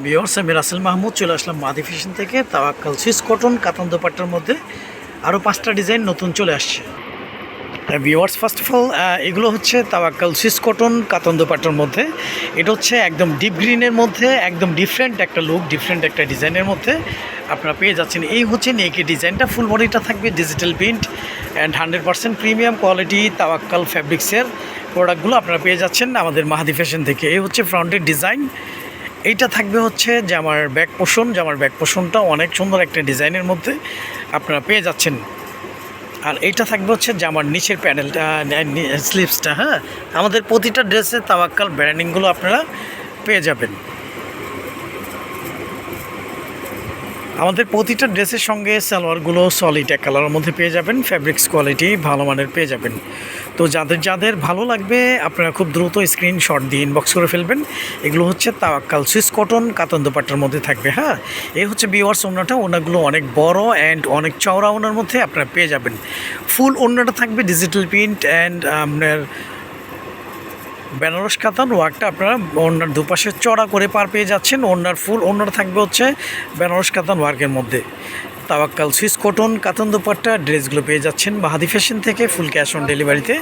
বিয়র্স আমি রাসেল মাহমুদ চলে আসলাম মাদি ফ্যাশন থেকে। তাওয়াক্কাল সুইস কটন, কাতান দোপাট্টার মধ্যে আরও পাঁচটা ডিজাইন নতুন চলে আসছে। বিওয়ার্স ফার্স্ট অফ অল এগুলো হচ্ছে তাওয়াক্কাল সুইস কটন, কাতান দোপাট্টার মধ্যে। এটা হচ্ছে একদম ডিপ গ্রিনের মধ্যে, একদম ডিফারেন্ট একটা লুক ডিফারেন্ট একটা ডিজাইনের মধ্যে আপনারা পেয়ে যাচ্ছেন। এই হচ্ছে নেকি ডিজাইনটা ফুল বডিটা থাকবে digital print and hundred percent premium quality Tawakkal ফ্যাব্রিক্সের প্রোডাক্টগুলো আপনারা পেয়ে যাচ্ছেন আমাদের মাহাদি ফ্যাশন থেকে। এই হচ্ছে ফ্রন্টের ডিজাইন এইটা থাকবে হচ্ছে জামার ব্যাক পোষণ জামার ব্যাক পোষণটা অনেক সুন্দর একটা ডিজাইনের মধ্যে আপনারা পেয়ে যাচ্ছেন। আর এইটা থাকবে হচ্ছে জামার নিচের প্যানেলটা স্লিপসটা হ্যাঁ? আমাদের প্রতিটা ড্রেসে তাওয়াক্কাল, ব্র্যান্ডিংগুলো আপনারা পেয়ে যাবেন। আমাদের প্রতিটা ড্রেসের সঙ্গে সালোয়ারগুলো সলিড এক কালারের মধ্যে পেয়ে যাবেন ফ্যাব্রিক্স কোয়ালিটি ভালো মানের পেয়ে যাবেন। তো যাদের যাদের ভালো লাগবে, আপনারা খুব দ্রুত স্ক্রিনশট দিয়ে ইনবক্স করে ফেলবেন। এগুলো হচ্ছে তাওয়াক্কাল সুইস কটন, কাতন দোপাট্টার মধ্যে থাকবে হ্যাঁ? এই হচ্ছে বিওয়ার্স ওনাটা ওনাগুলো অনেক বড় অ্যান্ড অনেক চওড়া ওনার মধ্যে আপনারা পেয়ে যাবেন। ফুল ওনাটা থাকবে ডিজিটাল প্রিন্ট অ্যান্ড আপনার বেনারস কাতান ওয়ার্কটা আপনারা ওনার দুপাশে চড়া করে পার পেয়ে যাচ্ছেন। ওনার ফুল ওনার থাকবে হচ্ছে বেনারস কাতান ওয়ার্কের মধ্যে। তাওয়াক্কাল, সুইস কটন, কাতান দুপাট্টা, ড্রেসগুলো পেয়ে যাচ্ছেন বাহাদি ফ্যাশন থেকে, ফুল ক্যাশ অন ডেলিভারিতে।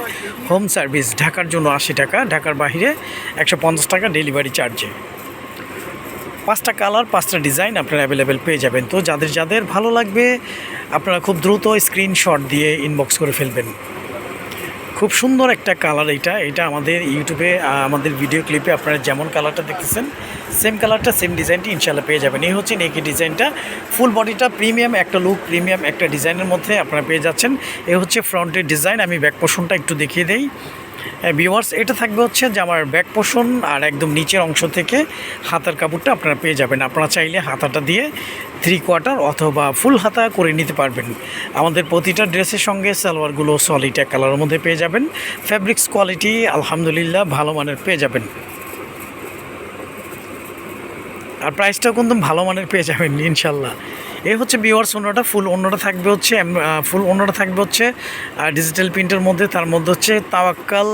হোম সার্ভিস, ঢাকার জন্য আশি টাকা, ঢাকার বাইরে একশো পঞ্চাশ টাকা ডেলিভারি চার্জে। পাঁচটা কালার, পাঁচটা ডিজাইন আপনারা অ্যাভেলেবেল পেয়ে যাবেন। তো যাদের যাদের ভালো লাগবে, আপনারা খুব দ্রুত স্ক্রিনশট দিয়ে ইনবক্স করে ফেলবেন। খুব সুন্দর একটা কালার এটা এটা আমাদের ইউটিউবে আমাদের ভিডিও ক্লিপে আপনারা যেমন কালারটা দেখতেছেন সেম কালারটা সেম ডিজাইনটি ইনশাল্লাহ পেয়ে যাবেন। এই হচ্ছে নেকি ডিজাইনটা ফুল বডিটা প্রিমিয়াম একটা লুক প্রিমিয়াম একটা ডিজাইনের মধ্যে আপনারা পেয়ে যাচ্ছেন। এ হচ্ছে ফ্রন্টের ডিজাইন আমি ব্যাক পোশনটা একটু দেখিয়ে দেই। ভিওয়ার্স এটা থাকবে হচ্ছে যে আমার ব্যাক পোষণ আর একদম নিচের অংশ থেকে হাতার কাপড়টা আপনারা পেয়ে যাবেন। আপনারা চাইলে হাতাটা দিয়ে থ্রি কোয়ার্টার অথবা ফুল হাতা করে নিতে পারবেন। আমাদের প্রতিটা ড্রেসের সঙ্গে সালোয়ারগুলো সলিড এক কালারের মধ্যে পেয়ে যাবেন। ফ্যাব্রিক্স কোয়ালিটি আলহামদুলিল্লাহ, ভালো মানের পেয়ে যাবেন। আর প্রাইসটাও কিন্তু ভালো মানের পেয়ে যাবেন, ইনশাল্লাহ। এই হচ্ছে বিওয়ার্স অন্যটা ফুল অন্যটা থাকবে হচ্ছে ফুল অন্যটা থাকবে হচ্ছে ডিজিটাল প্রিন্টের মধ্যে, তার মধ্যে হচ্ছে তাওয়াক্কাল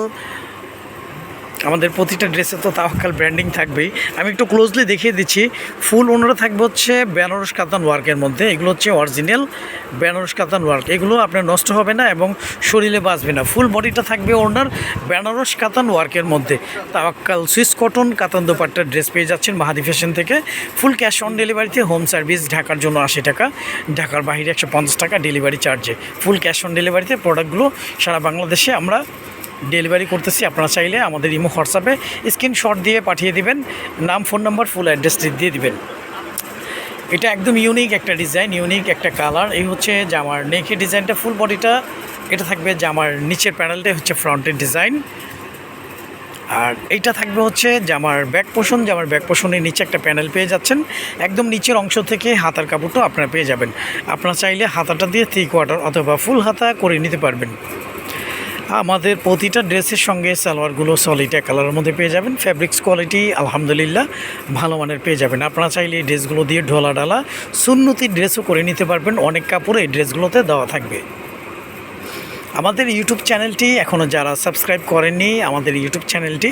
আমাদের প্রতিটা ড্রেসে তো তাওয়াক্কাল ব্র্যান্ডিং থাকবেই। আমি একটু ক্লোজলি দেখিয়ে দিচ্ছি। ফুল ওনারা থাকবে হচ্ছে বেনারস কাতান ওয়ার্কের মধ্যে। এগুলো হচ্ছে অরিজিনাল বেনারস কাতান ওয়ার্ক এগুলো আপনার নষ্ট হবে না এবং শরীরে বাঁচবে না। ফুল বডিটা থাকবে ওনার বেনারস কাতান ওয়ার্কের মধ্যে। তাওয়াক্কাল সুইস কটন কাতান দোপাট্টার ড্রেস পেয়ে যাচ্ছেন মাহাদি ফ্যাশন থেকে। ফুল ক্যাশ অন ডেলিভারিতে হোম সার্ভিস ঢাকার জন্য আশি টাকা। ঢাকার বাইরে একশো টাকা ডেলিভারি চার্জে ফুল ক্যাশ অন ডেলিভারিতে প্রোডাক্টগুলো সারা বাংলাদেশে আমরা ডেলিভারি করতেছি, আপনারা চাইলে আমাদের ইমো হোয়াটসঅ্যাপে স্ক্রিনশট দিয়ে পাঠিয়ে দিবেন, নাম, ফোন নাম্বার, ফুল অ্যাড্রেস দিয়ে দিবেন। এটা একদম ইউনিক একটা ডিজাইন ইউনিক একটা কালার এই হচ্ছে জামার নেকি ডিজাইনটা ফুল বডিটা এটা থাকবে জামার নিচের প্যানেলটাই হচ্ছে ফ্রন্টের ডিজাইন আর এইটা থাকবে হচ্ছে জামার ব্যাক পোষণ জামার ব্যাক পোষণের নিচে একটা প্যানেল পেয়ে যাচ্ছেন। একদম নিচের অংশ থেকে হাতার কাপড়টাও আপনারা পেয়ে যাবেন। আপনারা চাইলে হাতাটা দিয়ে থ্রি কোয়ার্টার অথবা ফুল হাতা করে নিতে পারবেন। আমাদের প্রতিটা ড্রেসের সঙ্গে সালোয়ারগুলো এক কালারের মধ্যে পেয়ে যাবেন। ফ্যাব্রিক্স কোয়ালিটি আলহামদুলিল্লাহ, ভালো মানের পেয়ে যাবেন। আপনারা চাইলে এই ড্রেসগুলো দিয়ে ঢোলা ডালা, সুন্নতি ড্রেসও করে নিতে পারবেন। অনেক কাপড় এই ড্রেসগুলোতে দেওয়া থাকবে। আমাদের ইউটিউব চ্যানেলটি এখনও যারা সাবস্ক্রাইব করেননি, আমাদের ইউটিউব চ্যানেলটি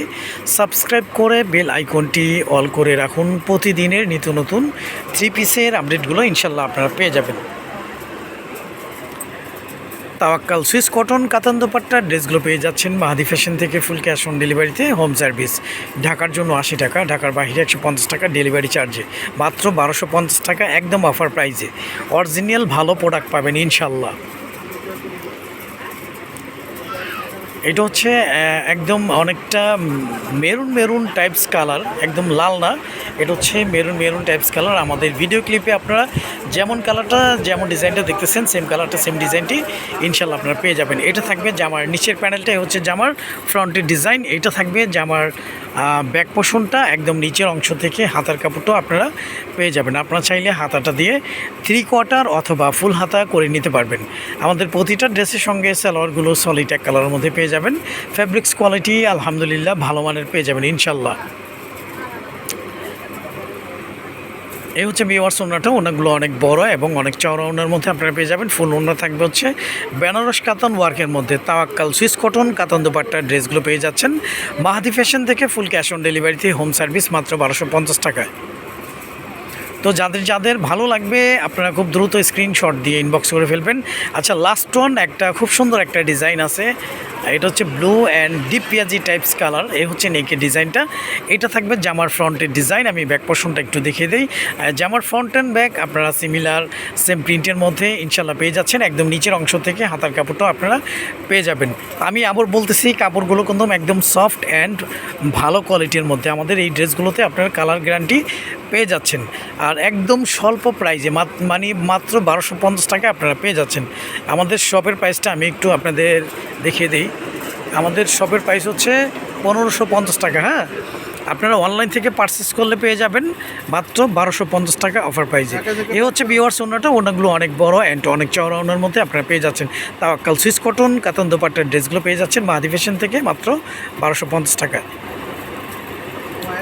সাবস্ক্রাইব করে বেল আইকনটি অল করে রাখুন। প্রতিদিনের নিত্য নতুন থ্রি পিসের আপডেটগুলো ইনশাল্লাহ আপনারা পেয়ে যাবেন। তাওয়াক্কাল সুইস কটন কাতান দোপাট্টা ড্রেসগুলো পেয়ে যাচ্ছেন মাহাদি ফ্যাশন থেকে ফুল ক্যাশ অন ডেলিভারিতে, হোম সার্ভিস। ঢাকার জন্য আশি টাকা, ঢাকার বাইরে একশো পঞ্চাশ টাকা ডেলিভারি চার্জে। মাত্র বারোশো পঞ্চাশ টাকা একদম অফার প্রাইজে। অরিজিনাল ভালো প্রোডাক্ট পাবেন ইনশাল্লাহ। এটা হচ্ছে একদম অনেকটা মেরুন মেরুন টাইপস কালার একদম লাল না। এটা হচ্ছে মেরুন মেরুন টাইপস কালার আমাদের ভিডিও ক্লিপে আপনারা যেমন কালারটা যেমন ডিজাইনটা দেখতেছেন সেম কালারটা সেম ডিজাইনটি ইনশাল্লাহ আপনারা পেয়ে যাবেন। এটা থাকবে জামার নিচের প্যানেলটাই হচ্ছে জামার ফ্রন্টের ডিজাইন এটা থাকবে জামার ব্যাক পোষণটা একদম নিচের অংশ থেকে হাতার কাপড়টাও আপনারা পেয়ে যাবেন। আপনারা চাইলে হাতাটা দিয়ে থ্রি কোয়ার্টার অথবা ফুল হাতা করে নিতে পারবেন। আমাদের প্রতিটা ড্রেসের সঙ্গে সালোয়ারগুলো সলিড এক কালারের মধ্যে পেয়ে যাবেন। ফ্যাব্রিক্স কোয়ালিটি আলহামদুলিল্লাহ, ভালো মানের পেয়ে যাবেন ইনশাল্লাহ এই হচ্ছে বিওয়ার্স ওনাটা ওনাগুলো অনেক বড় এবং অনেক চওড়া ওনার মধ্যে আপনারা পেয়ে যাবেন। ফুল ওনা থাকবে হচ্ছে বেনারস কাতান ওয়ার্কের মধ্যে, তাওয়াক্কাল, সুইস কটন, কাতান দুপাট্টার ড্রেসগুলো পেয়ে যাচ্ছেন। মাহাদি ফ্যাশন থেকে ফুল ক্যাশ অন ডেলিভারিতে হোম সার্ভিস মাত্র বারোশো পঞ্চাশ টাকায়। তো যাদের যাদের ভালো লাগবে, আপনারা খুব দ্রুত স্ক্রিনশট দিয়ে ইনবক্স করে ফেলবেন। আচ্ছা লাস্ট ওয়ান একটা খুব সুন্দর একটা ডিজাইন আছে। এটা হচ্ছে ব্লু অ্যান্ড ডিপ পিয়াজি টাইপস কালার। এই হচ্ছে নেকের ডিজাইনটা। এটা থাকবে জামার ফ্রন্টের ডিজাইন। আমি ব্যাক পোর্শনটা একটু দেখিয়ে দিই। জামার ফ্রন্ট অ্যান্ড ব্যাক আপনারা সিমিলার, সেম প্রিন্টের মধ্যে ইনশাল্লাহ পেয়ে যাচ্ছেন। একদম নিচের অংশ থেকে হাতার কাপড়টাও আপনারা পেয়ে যাবেন। আমি আবার বলতেছি, কাপড়গুলো কিন্তু একদম সফট অ্যান্ড ভালো কোয়ালিটির মধ্যে। আমাদের এই ড্রেসগুলোতে আপনার কালার গ্যারান্টি পেয়ে যাচ্ছেন। আর একদম স্বল্প প্রাইজে মানে মাত্র বারোশো পঞ্চাশ টাকা আপনারা পেয়ে যাচ্ছেন। আমাদের শপের প্রাইসটা আমি একটু আপনাদের দেখিয়ে দিই। আমাদের শপের প্রাইস হচ্ছে পনেরোশো পঞ্চাশ টাকা হ্যাঁ? আপনারা অনলাইন থেকে পারচেস করলে পেয়ে যাবেন মাত্র বারোশো পঞ্চাশ টাকা অফার প্রাইজে এ হচ্ছে বিওয়ার্স ওনাটা ওনাগুলো অনেক বড় অ্যান্ড অনেক চওড়া ওনার মধ্যে আপনারা পেয়ে যাচ্ছেন। তাওয়াক্কাল সুইস কটন কাতান দোপাট্টার ড্রেসগুলো পেয়ে যাচ্ছেন মাহাদি ফ্যাশন থেকে মাত্র বারোশো পঞ্চাশ টাকা।